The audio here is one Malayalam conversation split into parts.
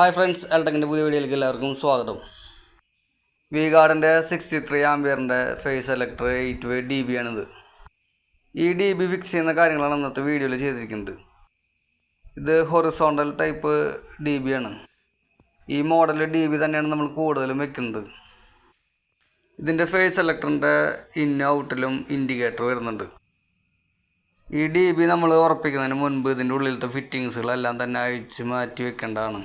ഹായ് ഫ്രണ്ട്സ് എൽടെക്കിന്റെ പുതിയ വീഡിയോയിലേക്ക് എല്ലാവർക്കും സ്വാഗതം. വി ഗാർഡിന്റെ sixty three ആംബിയറിന്റെ phase selector eight way D B ആണിത്. ഈ ഡി ബി ഫിക്സ് ചെയ്യുന്ന കാര്യങ്ങളാണ് ഇന്നത്തെ വീഡിയോയിൽ ചെയ്തിരിക്കുന്നത്. ഇത് ഹൊറിസോണ്ടൽ ടൈപ്പ് ഡി ബി ആണ്. ഈ മോഡൽ ഡി ബി തന്നെയാണ് നമ്മൾ കൂടുതലും വെക്കുന്നത്. ഇതിന്റെ ഫേസ് സെലക്ടറിന്റെ ഇൻ ഔട്ടിലും ഇൻഡിക്കേറ്റർ വരുന്നുണ്ട്. ഈ ഡി ബി നമ്മൾ ഉറപ്പിക്കുന്നതിന് മുൻപ് ഇതിന്റെ ഉള്ളിലത്തെ ഫിറ്റിങ്സുകളെല്ലാം തന്നെ അഴിച്ച് മാറ്റി വെക്കേണ്ടതാണ്.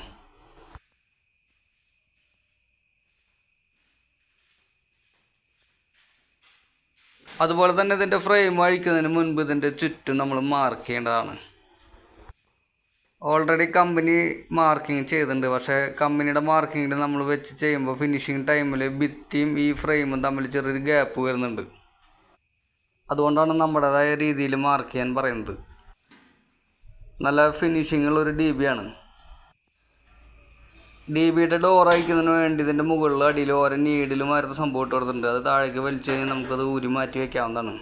അതുപോലെ തന്നെ ഇതിന്റെ ഫ്രെയിം അഴിക്കുന്നതിന് മുൻപ് ഇതിന്റെ ചുറ്റും നമ്മൾ മാർക്ക് ചെയ്യേണ്ടതാണ്. ഓൾറെഡി കമ്പനി മാർക്കിംഗ് ചെയ്തിട്ടുണ്ട്. പക്ഷേ കമ്പനിയുടെ മാർക്കിങ്ങിൽ നമ്മൾ വെച്ച് ചെയ്യുമ്പോൾ ഫിനിഷിങ് ടൈമിൽ ഭിത്തിയും ഈ ഫ്രെയിമും തമ്മിൽ ചെറിയൊരു ഗ്യാപ്പ് വരുന്നുണ്ട്. അതുകൊണ്ടാണ് നമ്മുടേതായ രീതിയിൽ മാർക്ക് ചെയ്യാൻ പറയുന്നത്. നല്ല ഫിനിഷിങ്ങുള്ള ഒരു ഡി ബി ആണ്. ഡി ബിയുടെ ഡോർ അയക്കുന്നതിന് വേണ്ടി ഇതിന്റെ മുകളിൽ അടിയിൽ ഓരോ നീഡിലും ആയിരുന്ന സംഭവം ഇട്ട് കൊടുത്തിട്ടുണ്ട്. അത് താഴേക്ക് വലിച്ചു കഴിഞ്ഞാൽ നമുക്കത് ഊരി മാറ്റി വയ്ക്കാവുന്നതാണ്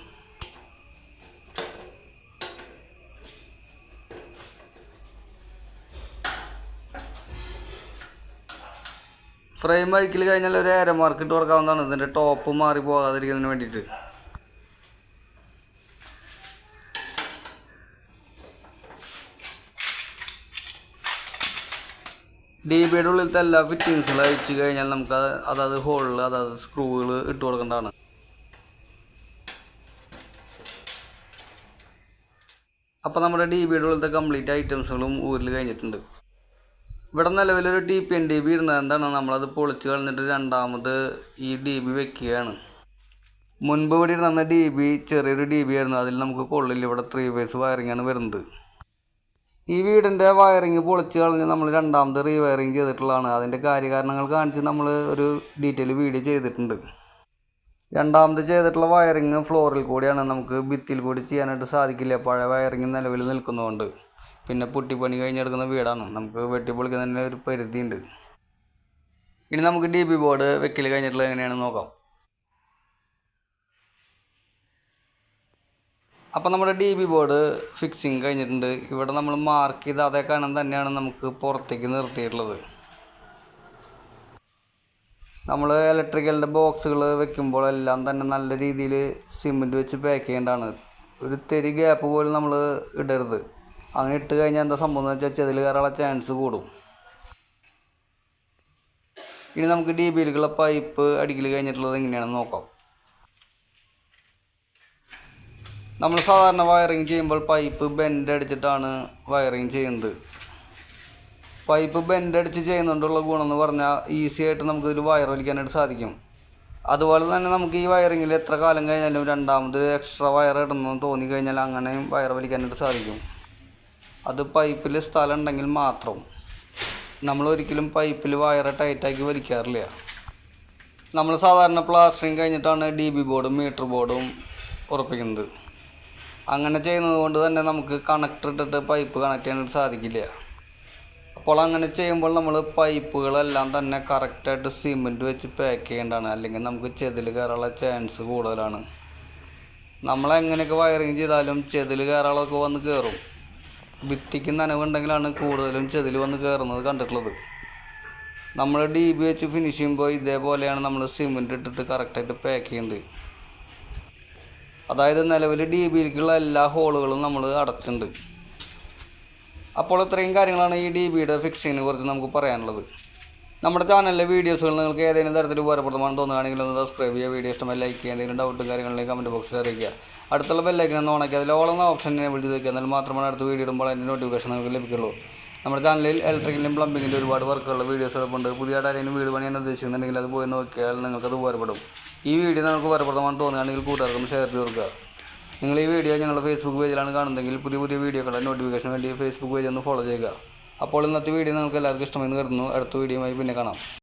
ഫ്രെയിം അഴിക്കൽ കഴിഞ്ഞാൽ ഒരു ഏര ഇട്ട് കൊടുക്കാവുന്നതാണ്. ഇതിന്റെ ടോപ്പ് മാറി പോകാതിരിക്കുന്നതിന് വേണ്ടിയിട്ട്. ഡി ബിയുടെ ഉള്ളിലത്തെ എല്ലാ ഫിറ്റിങ്സുകളും അഴിച്ച് കഴിഞ്ഞാൽ നമുക്ക് അതായത് ഹോളിൽ അതായത് സ്ക്രൂകൾ ഇട്ട് കൊടുക്കേണ്ടതാണ്. അപ്പോൾ നമ്മുടെ ഡി ബിയുടെ ഉള്ളിലത്തെ കംപ്ലീറ്റ് ഐറ്റംസുകളും ഊരിൽ കഴിഞ്ഞിട്ടുണ്ട്. ഇവിടെ നിലവിലൊരു T P N D B ഇടുന്നത് എന്താണ്? നമ്മളത് പൊളിച്ച് കളഞ്ഞിട്ട് രണ്ടാമത് ഈ ഡി ബി വെക്കുകയാണ്. മുൻപ് ഇവിടെ ഇരുന്ന ഡി ബി ചെറിയൊരു ഡി ബി ആയിരുന്നു. അതിൽ നമുക്ക് കൊള്ളില്ല ഇവിടെ ത്രീ വേസ് വയറിംഗാണ് വരുന്നത്. ഈ വീടിന്റെ വയറിങ് പൊളിച്ച് കളഞ്ഞ് നമ്മൾ രണ്ടാമത് റീവയറിങ് ചെയ്തിട്ടുള്ളതാണ്. അതിന്റെ കാര്യകാരണങ്ങൾ കാണിച്ച് നമ്മൾ ഒരു ഡീറ്റെയിൽ വീഡിയോ ചെയ്തിട്ടുണ്ട്. രണ്ടാമത് ചെയ്തിട്ടുള്ള വയറിങ് ഫ്ലോറിൽ കൂടിയാണ് നമുക്ക് ഭിത്തിയിൽ കൂടി ചെയ്യാനായിട്ട് സാധിക്കില്ല. പഴയ വയറിങ് നിലവിൽ നിൽക്കുന്നതുകൊണ്ട് പിന്നെ പുട്ടിപ്പണി കഴിഞ്ഞെടുക്കുന്ന വീടാണ്. നമുക്ക് വെട്ടിപ്പൊളിക്കുന്നതിന്റെ ഒരു പരിധിയുണ്ട്. ഇനി നമുക്ക് ഡി ബി ബോർഡ് വെക്കൽ കഴിഞ്ഞിട്ടുള്ളത് എങ്ങനെയാണെന്ന് നോക്കാം. അപ്പോൾ നമ്മുടെ ഡി ബി ബോർഡ് ഫിക്സിങ് കഴിഞ്ഞിട്ടുണ്ട്. ഇവിടെ നമ്മൾ മാർക്ക് ചെയ്ത അതേ കാരണം തന്നെയാണ് നമുക്ക് പുറത്തേക്ക് നിർത്തിയിട്ടുള്ളത്. നമ്മൾ ഇലക്ട്രിക്കലിന്റെ ബോക്സുകൾ വെക്കുമ്പോൾ എല്ലാം തന്നെ നല്ല രീതിയിൽ സിമെന്റ് വെച്ച് പാക്ക് ചെയ്യേണ്ടതാണ്. ഒരു തെരി ഗ്യാപ്പ് പോലും നമ്മൾ ഇടരുത്. അങ്ങനെ ഇട്ട് കഴിഞ്ഞാൽ എന്താ സംഭവം എന്ന് വെച്ചാൽ ചെതിൽ കയറാനുള്ള ചാൻസ് കൂടും. ഇനി നമുക്ക് ഡി ബിയിലേക്കുള്ള പൈപ്പ് അടിക്കൽ കഴിഞ്ഞിട്ടുള്ളത് എങ്ങനെയാണെന്ന് നോക്കാം. നമ്മൾ സാധാരണ വയറിങ് ചെയ്യുമ്പോൾ പൈപ്പ് ബെൻഡ് അടിച്ചിട്ടാണ് വയറിങ് ചെയ്യുന്നത്. പൈപ്പ് ബെൻഡ് അടിച്ച് ചെയ്യുന്നതുകൊണ്ടുള്ള ഗുണം എന്ന് പറഞ്ഞാൽ ഈസി ആയിട്ട് നമുക്ക് ഇതിൽ വയർ വലിക്കാനായിട്ട് സാധിക്കും. അതുപോലെ തന്നെ നമുക്ക് ഈ വയറിങ്ങിൽ എത്ര കാലം കഴിഞ്ഞാലും രണ്ടാമത് എക്സ്ട്രാ വയർ ഇടണമെന്ന് തോന്നി കഴിഞ്ഞാൽ അങ്ങനെയും വയർ വലിക്കാനായിട്ട് സാധിക്കും. അത് പൈപ്പിൽ സ്ഥലം ഉണ്ടെങ്കിൽ മാത്രം നമ്മൾ ഒരിക്കലും പൈപ്പിൽ വയർ ടൈറ്റാക്കി വലിക്കാറില്ല. നമ്മൾ സാധാരണ പ്ലാസ്റ്ററിങ് കഴിഞ്ഞിട്ടാണ് ഡി ബി ബോർഡും മീറ്റർ ബോർഡും ഉറപ്പിക്കുന്നത്. അങ്ങനെ ചെയ്യുന്നത് കൊണ്ട് തന്നെ നമുക്ക് കണക്ടർ ഇട്ടിട്ട് പൈപ്പ് കണക്ട് ചെയ്യാനായിട്ട് സാധിക്കില്ല. അപ്പോൾ അങ്ങനെ ചെയ്യുമ്പോൾ നമ്മൾ പൈപ്പുകളെല്ലാം തന്നെ കറക്റ്റായിട്ട് സിമെന്റ് വെച്ച് പാക്ക് ചെയ്യേണ്ടതാണ്. അല്ലെങ്കിൽ നമുക്ക് ചെതിൽ കയറാനുള്ള ചാൻസ് കൂടുതലാണ്. നമ്മൾ എങ്ങനെയൊക്കെ വയറിങ് ചെയ്താലും ചെതിൽ കയറാളൊക്കെ വന്ന് കയറും ഭിത്തിക്ക് നനവുണ്ടെങ്കിലാണ് കൂടുതലും ചെതിൽ വന്ന് കയറുന്നത് കണ്ടിട്ടുള്ളത്. നമ്മൾ ഡി ബി വെച്ച് ഫിനിഷ് ചെയ്യുമ്പോൾ ഇതേപോലെയാണ് നമ്മൾ സിമെന്റ് ഇട്ടിട്ട് കറക്റ്റായിട്ട് പാക്ക് ചെയ്യുന്നത് അതായത് നിലവിൽ ഡി ബിയിലേക്കുള്ള എല്ലാ ഹോളുകളും നമ്മൾ അടച്ചിട്ടുണ്ട്. അപ്പോൾ ഇത്രയും കാര്യങ്ങളാണ് ഈ ഡി ബിയുടെ ഫിക്സിങ്ങിനെ കുറിച്ച് നമുക്ക് പറയാനുള്ളത്. നമ്മുടെ ചാനലിലെ വീഡിയോസുകൾ നിങ്ങൾക്ക് ഏതെങ്കിലും തരത്തിൽ ഉപകാരപ്രദമാണെന്ന് തോന്നുകയാണെങ്കിൽ ഒന്ന് സബ്സ്ക്രൈബ് ചെയ്യുക വീഡിയോ ഇഷ്ടമായി ലൈക്ക് ചെയ്യുക എന്തെങ്കിലും ഡൗട്ടും കാര്യങ്ങളിലേക്ക് കമന്റ് ബോക്സിൽ അറിയിക്കുക. അടുത്തുള്ള ബെല്ലൈക്കൻ ഒന്ന് ഓണാക്കി അതിൽ ഓളെന്ന ഓപ്ഷൻ എന്നെ വിളിച്ച് വെക്കുക എന്നാൽ മാത്രമാണ് അടുത്ത വീഡിയോ ഇടുമ്പോൾ അതിന്റെ നോട്ടിഫിക്കേഷൻ നിങ്ങൾക്ക് ലഭിക്കുള്ളൂ. നമ്മുടെ ചാനലിൽ ഇലക്ട്രിക്കലും പ്ലംബിങ്ങിന്റെ ഒരുപാട് വർക്കുള്ള വീഡിയോസ് എടുപ്പുണ്ട് പുതിയ ആരെങ്കിലും വീട് പണിയാൻ ഉദ്ദേശിക്കുന്നുണ്ടെങ്കിൽ അത് പോയി നോക്കിയാൽ നിങ്ങൾക്കത് ഉപകാരപ്പെടും. ഈ വീഡിയോ നിങ്ങൾക്ക് ഫലപ്രദമാണെന്ന് തോന്നുകയാണെങ്കിൽ കൂട്ടുകാർക്കൊന്ന് ഷെയർ ചെയ്ത് കൊടുക്കുക. നിങ്ങൾ ഈ വീഡിയോ ഞങ്ങളുടെ ഫേസ്ബുക്ക് പേജിലാണ് കാണുന്നതെങ്കിൽ പുതിയ പുതിയ വീഡിയോകളുടെ നോട്ടിഫിക്കേഷൻ വേണ്ടി ഫേസ്ബുക്ക് പേജ് ഒന്ന് ഫോളോ ചെയ്യുക. അപ്പോൾ ഇന്നത്തെ വീഡിയോ നിങ്ങൾക്ക് എല്ലാവർക്കും ഇഷ്ടമെന്ന് കരുതുന്നു. അടുത്ത വീഡിയോയുമായി പിന്നെ കാണാം.